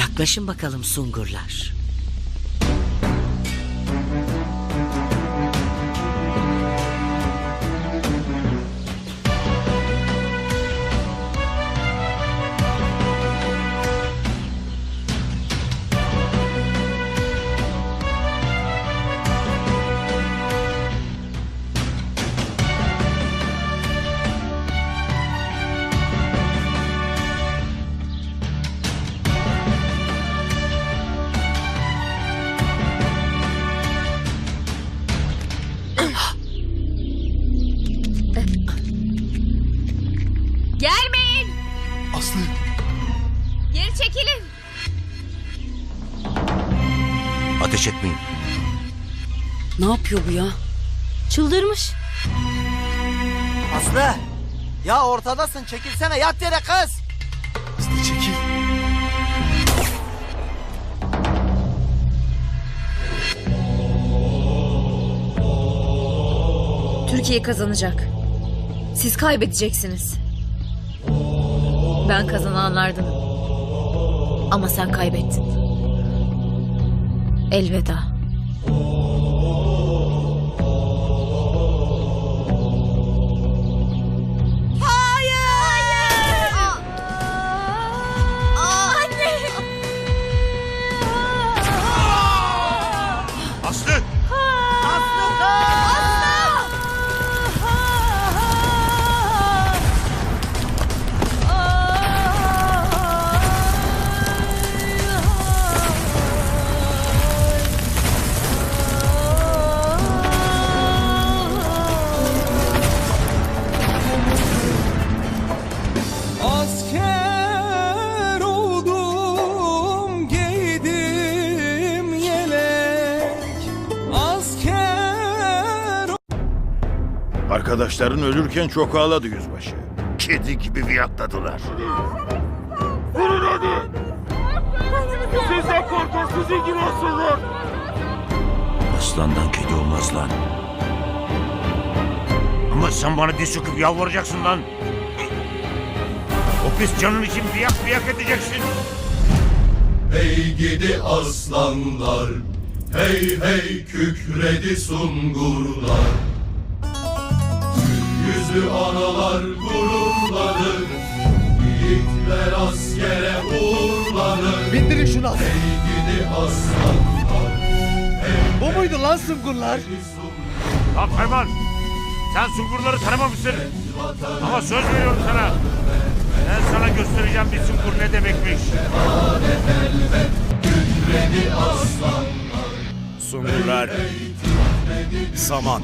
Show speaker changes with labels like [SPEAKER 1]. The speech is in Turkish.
[SPEAKER 1] Yaklaşın bakalım sungurlar.
[SPEAKER 2] Ateş etmeyin.
[SPEAKER 1] Ne yapıyor bu ya?
[SPEAKER 3] Çıldırmış.
[SPEAKER 4] Aslı! Ya ortadasın çekilsene yat yere kız!
[SPEAKER 5] Aslı çekil.
[SPEAKER 3] Türkiye kazanacak. Siz kaybedeceksiniz. Ben kazananlardanım. Ama sen kaybettin. Elveda.
[SPEAKER 6] Arkadaşların ölürken çok ağladı yüzbaşı. Kedi gibi viyakladılar.
[SPEAKER 2] Aslandan kedi olmaz lan. Ama sen bana diz çöküp yalvaracaksın lan. O pis canın için biyak biyak edeceksin.
[SPEAKER 7] Hey gidi aslanlar, hey hey kükredi sungurlar. Yüzlü analar gururlanır, yiğitler askere uğurlanır.
[SPEAKER 5] Bindirin şunu.
[SPEAKER 7] Hey gidi aslanlar,
[SPEAKER 5] Bu muydu lan sungurlar?
[SPEAKER 2] Lan Ferman! Sen sungurları tanımamışsın. Ama söz veriyorum sana. Ben sana göstereceğim bir sungur ne demekmiş.
[SPEAKER 6] Sungurlar. Saman.